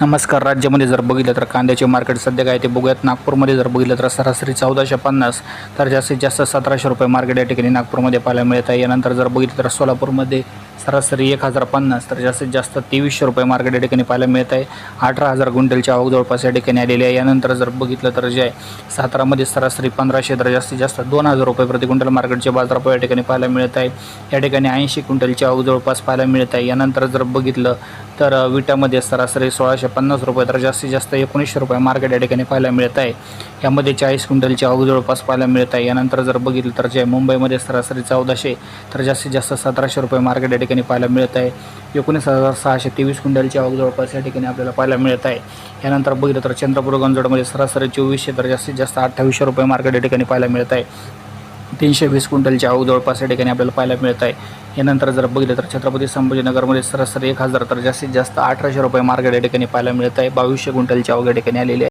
नमस्कार. राज्यामध्ये जर बघितलं तर कांद्याचे मार्केट सध्या काय ते बघूयात. नागपूरमध्ये जर बघितलं तर सरासरी चौदाशे पन्नास तर जास्तीत जास्त सतराशे रुपये मार्केट या ठिकाणी नागपूरमध्ये पाहायला मिळत आहे. यानंतर जर बघितलं तर सोलापूरमध्ये सरासरी एक हजार पन्नास तर जास्तीत जास्त तेवीसशे रुपये मार्केट या ठिकाणी पाहायला मिळत आहे. अठरा हजार क्विंटलची आवक जवळपास या ठिकाणी आलेली आहे. यानंतर जर बघितलं तर जे आहे सातारामध्ये सरासरी पंधराशे तर जास्तीत जास्त दोन हजार रुपये प्रति क्विंटल मार्केटचे बाजारभाव या ठिकाणी पाहायला मिळत आहे. या ठिकाणी ऐंशी क्विंटलची आवक जवळपास पाहायला मिळत आहे. यानंतर जर बघितलं तर विटामध्ये सरासरी सोळाशे पन्नास रुपये तर जास्तीत जास्त एकोणीसशे रुपये मार्केट या ठिकाणी पाहायला मिळत आहे. यामध्ये चाळीस क्विंटलची आवक जवळपास पाहायला मिळत आहे. यानंतर जर बघितलं तर जे मुंबईमध्ये सरासरी चौदाशे तर जास्तीत जास्त सतराशे रुपये मार्केट या ठिकाणी पाहायला मिळत आहे. एकोणीस हजार सहाशे तेवीस क्विंटलची आवक जवळपास या ठिकाणी आपल्याला पाहायला मिळत आहे. यानंतर बघितलं तर चंद्रपूर गंजोडमध्ये सरासरी चोवीसशे तर जास्तीत जास्त अठ्ठावीसशे रुपये मार्केट या ठिकाणी पाहायला मिळत आहे. तीनशे वीस क्विंटलची आवक जवळपास या ठिकाणी आपल्याला पाहायला मिळत आहे. यानंतर जर बघितलं तर छत्रपती संभाजीनगरमध्ये सरासरी एक हजार तर जास्तीत जास्त अठराशे रुपये मार्केट या ठिकाणी पाहायला मिळत आहे. बावीसशे क्विंटलची आवक या ठिकाणी आलेली आहे.